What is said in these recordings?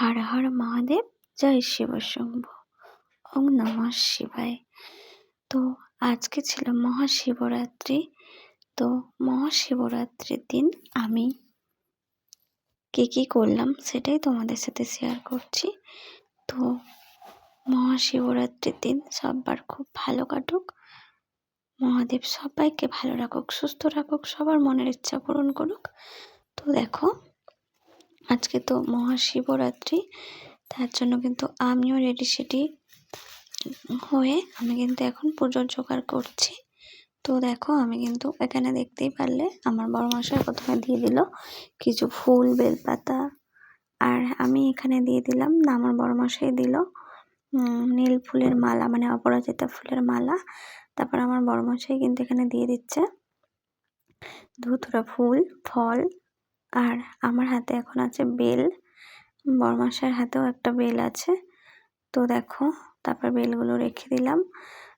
হর হর মহাদেব, জয় শিব শম্ভু। ওম নমঃ শিবায়। তো আজকে ছিল মহাশিবরাত্রি। তো মহাশিবরাত্রির দিন আমি কী কী করলাম সেটাই তোমাদের সাথে শেয়ার করছি। তো মহাশিবরাত্রির দিন সববার খুব ভালো কাটুক। মহাদেব সবাইকে ভালো রাখুক, সুস্থ রাখুক, সবার মনের ইচ্ছা পূরণ করুক। তো দেখো আজকে তো মহাশিবরাত্রি, তার জন্য কিন্তু আমিও রেডি সেডি হয়ে আমি কিন্তু এখন পুজোর জোগাড় করছি। তো দেখো, আমি কিন্তু এখানে দেখতেই পারলে আমার বড় মশাই প্রথমে দিয়ে দিল কিছু ফুল, বেলপাতা, আর আমি এখানে দিয়ে দিলাম না, আমার বড় মশাই দিল নীল ফুলের মালা মানে অপরাজিতা ফুলের মালা। তারপর আমার বড় মশাই কিন্তু এখানে দিয়ে দিচ্ছে ধুতুরা ফুল, ফল আর আমার হাতে এখন আছে বেল। বরমাসার হাতেও একটা বেল আছে। তো দেখো, তারপর বেলগুলো রেখে দিলাম।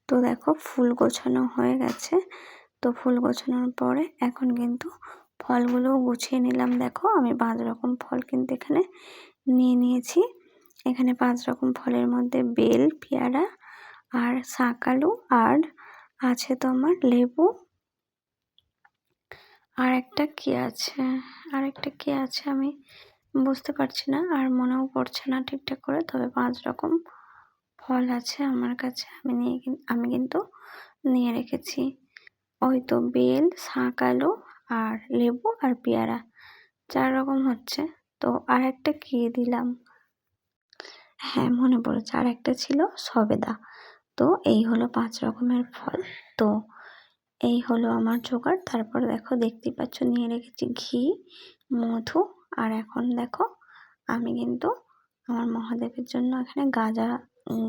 তো দেখো, ফুল গোছানো হয়ে গেছে। তো ফুল গোছানোর পরে এখন কিন্তু ফলগুলোও গুছিয়ে নিলাম। দেখো, আমি পাঁচ রকম ফল কিন্তু এখানে নিয়ে নিয়েছি। এখানে পাঁচ রকম ফলের মধ্যে বেল, পেয়ারা আর শাঁকালু আর আছে তোমার লেবু আর একটা কি আছে? আর একটা কি আছে আমি বুঝতে পারছি না আর মনেও পড়ছে না ঠিকঠাক করে, তবে পাঁচ রকম ফল আছে আমার কাছে। আমি নিয়ে আমি কিন্তু নিয়ে রেখেছি। ওই তো বেল শাঁকালো আর লেবু আর পেয়ারা। চার রকম হচ্ছে। তো আর একটা কি দিলাম? হ্যাঁ মনে পড়েছে। আর একটা ছিল সবেদা। তো এই হলো পাঁচ রকমের ফল। তো এই হলো আমার জোগাড়। তারপর দেখো, দেখতেই পাচ্ছ, নিয়ে রেখেছি ঘি, মধু, আর এখন দেখো, আমি কিন্তু আমার মহাদেবের জন্য এখানে গাঁজা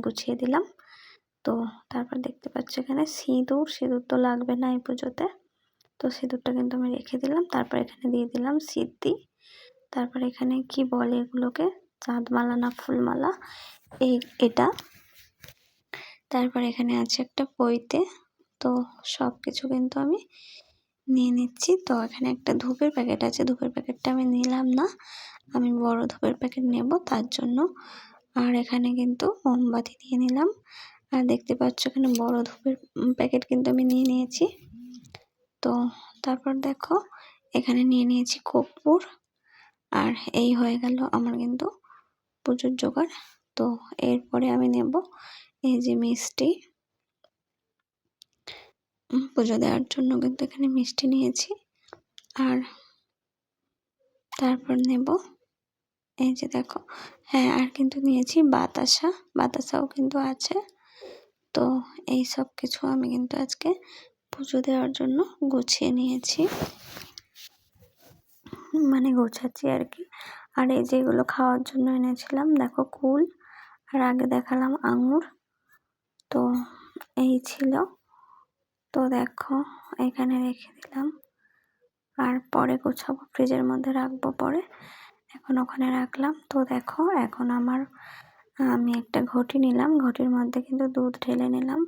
গুছিয়ে দিলাম। তো তারপর দেখতে পাচ্ছ এখানে সিঁদুর সিঁদুর তো লাগবে না এই পুজোতে। তো সিঁদুরটা কিন্তু আমি রেখে দিলাম। তারপর এখানে দিয়ে দিলাম সিদ্ধি। তারপর এখানে কি বলে এগুলোকে? চাঁদমালা না ফুলমালা? এই, এটা। তারপর এখানে আছে একটা পইতে তো সব কিছু কিন্তু আমি নিয়ে নিচ্ছি। তো এখানে একটা ধূপের প্যাকেট আছে। ধূপের প্যাকেটটা আমি নিলাম না। আমি বড় ধূপের প্যাকেট নেব তার জন্য। আর এখানে কিন্তু মোমবাতি দিয়ে নিলাম। আর দেখতে পাচ্ছ এখানে বড় ধূপের প্যাকেট কিন্তু আমি নিয়ে নিয়েছি। তো তারপর দেখো, এখানে নিয়ে নিয়েছি কর্পূর। আর এই হয়ে গেল আমার কিন্তু পুজোর জোগাড়। তো এরপরে আমি নেব এই যে মিষ্টি। পুজো দেওয়ার জন্য কিন্তু এখানে মিষ্টি নিয়েছি। আর তারপর নেব, এই যে দেখো হ্যাঁ আর কিন্তু নিয়েছি বাতাসা, বাতাসাও কিন্তু আছে। তো এই সব কিছু আমি কিন্তু আজকে পুজো দেওয়ার জন্য গুছিয়ে নিয়েছি। মানে গোছাচ্ছি আর কি। আর এই যেগুলো খাওয়ার জন্য এনেছিলাম, দেখো কুল, আর আগে দেখালাম আঙুর। তো এই ছিল তো দেখো, এখানে রেখে দিলাম। আর পরে গোছাবো, ফ্রিজের মধ্যে রাখব পরে। এখন ওখানে রাখলাম। তো দেখো, এখন আমার, আমি একটা ঘটি নিলাম। ঘটির মধ্যে কিন্তু দুধ ঢেলে নিলাম।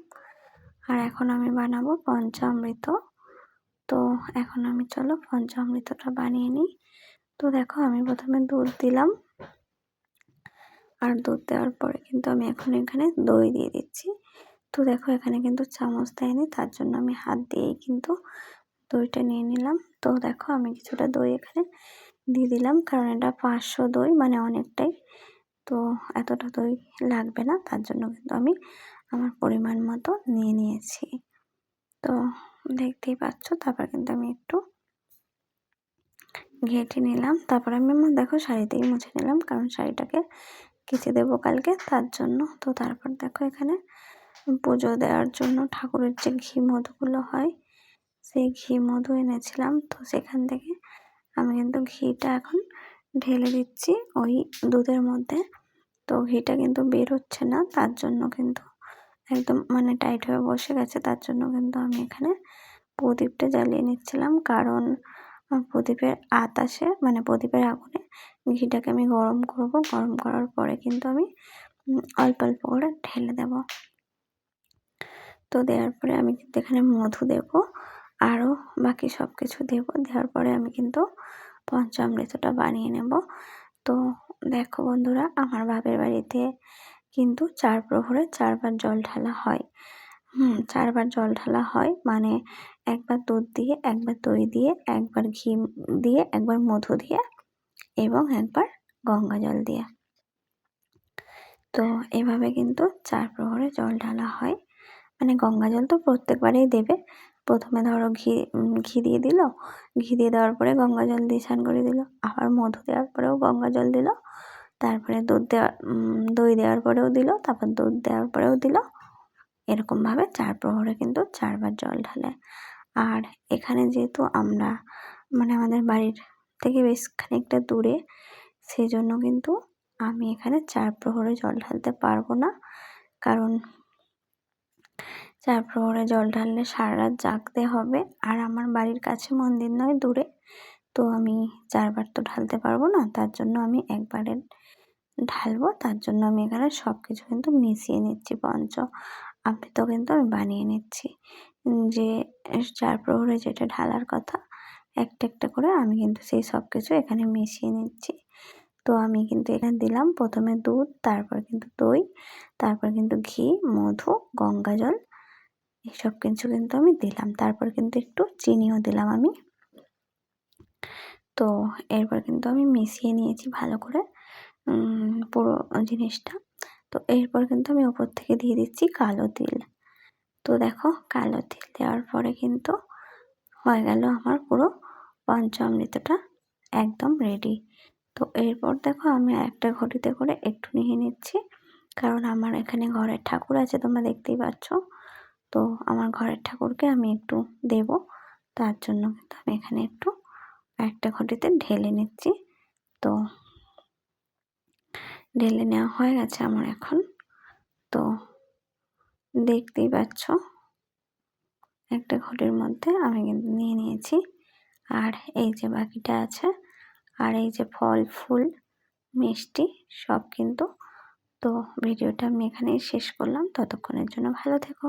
আর এখন আমি বানাবো পঞ্চামৃত। তো এখন আমি, চলো পঞ্চামৃতটা বানিয়ে নিই। তো দেখো, আমি প্রথমে দুধ দিলাম। আর দুধ দেওয়ার পরে কিন্তু আমি এখন এখানে দই দিয়ে দিচ্ছি। তো দেখো এখানে কিন্তু চামচ দেয়নি, তার জন্য আমি হাত দিয়েই কিন্তু দইটা নিয়ে নিলাম। তো দেখো আমি কিছুটা দই এখানে দিয়ে দিলাম, কারণ এটা পাঁচশো দই মানে অনেকটাই। তো এতটা দই লাগবে না, তার জন্য কিন্তু আমি আমার পরিমাণ মতো নিয়ে নিয়েছি। তো দেখতেই পাচ্ছ, তারপর কিন্তু আমি একটু ঘেঁটে নিলাম। তারপর আমি আমার দেখো শাড়িতেই মুছে নিলাম, কারণ শাড়িটাকে কেচে দেবো কালকে, তার জন্য। তো তারপর দেখো এখানে পুজো দেওয়ার জন্য ঠাকুরের যে ঘি মধুগুলো হয়, সেই ঘি মধু এনেছিলাম। তো সেখান থেকে আমি কিন্তু ঘিটা এখন ঢেলে দিচ্ছি ওই দুধের মধ্যে। তো ঘিটা কিন্তু বের হচ্ছে না, তার জন্য কিন্তু একদম মানে টাইট হয়ে বসে গেছে, তার জন্য কিন্তু আমি এখানে প্রদীপটা জ্বালিয়ে নিচ্ছিলাম। কারণ প্রদীপের আতাসে মানে প্রদীপের আগুনে ঘিটাকে আমি গরম করব। গরম করার পরে কিন্তু আমি অল্প অল্প করে ঢেলে দেব। তো দেওয়ার পরে আমি কিন্তু এখানে মধু দেব। আরও বাকি সব কিছু দেব। দেওয়ার পরে আমি কিন্তু পঞ্চামৃতটা বানিয়ে নেব। তো দেখো বন্ধুরা, আমার বাপের বাড়িতে কিন্তু চার প্রহরে চারবার জল ঢালা হয়। হুম, চারবার জল ঢালা হয় মানে একবার দুধ দিয়ে, একবার দই দিয়ে, একবার ঘি দিয়ে, একবার মধু দিয়ে এবং একবার গঙ্গা জল দিয়ে। তো এভাবে কিন্তু চার প্রহরে জল ঢালা হয়। মানে গঙ্গা জল তো প্রত্যেকবারেই দেবে। প্রথমে ধরো ঘি ঘি দিয়ে দিল। ঘি দিয়ে দেওয়ার পরে গঙ্গা জল দিয়ে স্নান করে দিল। আবার মধু দেওয়ার পরেও গঙ্গা জল দিল। তারপরে দুধ দেওয়া দই দেওয়ার পরেও দিল। তারপর দুধ দেওয়ার পরেও দিল। এরকমভাবে চার প্রহরে কিন্তু চারবার জল ঢালে। আর এখানে যেহেতু আমরা মানে আমাদের বাড়ির থেকে বেশ খানিকটা দূরে সেই জন্য কিন্তু আমি এখানে চার প্রহরে জল ঢালতে পারব না। কারণ চার প্রহরে জল ঢাললে সারা রাত জাগতে হবে। আর আমার বাড়ির কাছে মন্দির নয়, দূরে। তো আমি চারবার তো ঢালতে পারব না, তার জন্য আমি একবারে ঢালবো। তার জন্য আমি এখানে সব কিছু কিন্তু মিশিয়ে নিচ্ছি, পঞ্চ। তো কিন্তু আমি বানিয়ে নিচ্ছি। যে চার প্রহরে যেটা ঢালার কথা, একটা একটা করে আমি কিন্তু সেই সব কিছু এখানে মিশিয়ে নিচ্ছি। তো আমি কিন্তু এখানে দিলাম প্রথমে দুধ, তারপর কিন্তু দই, তারপর কিন্তু ঘি, মধু, গঙ্গা জল এসব কিছু কিন্তু আমি দিলাম। তারপর কিন্তু একটু চিনিও দিলাম আমি। তো এরপর কিন্তু আমি মিশিয়ে নিয়েছি ভালো করে পুরো জিনিসটা। তো এরপর কিন্তু আমি ওপর থেকে দিয়ে দিচ্ছি কালো তিল। তো দেখো কালো তিল দেওয়ার পরে কিন্তু হয়ে গেল আমার পুরো পঞ্চামৃতটা একদম রেডি তো এরপর দেখো আমি একটা ঘটিতে করে একটু নিয়ে নিচ্ছি। কারণ আমার এখানে ঘরের ঠাকুর আছে, তোমরা দেখতেই পাচ্ছ। তো আমার ঘরের ঠাকুরকে আমি একটু দেব। তার জন্য কিন্তু আমি এখানে একটু একটা ঘটিতে ঢেলে নিচ্ছি। তো ঢেলে নেওয়া হয়ে গেছে আমার এখন। তো দেখতেই পাচ্ছ, একটা ঘটির মধ্যে আমি কিন্তু নিয়ে নিয়েছি। আর এই যে বাকিটা আছে, আর এই যে ফল, ফুল, মিষ্টি সব কিন্তু। তো ভিডিওটা আমি এখানেই শেষ করলাম। ততক্ষণের জন্য ভালো থেকো।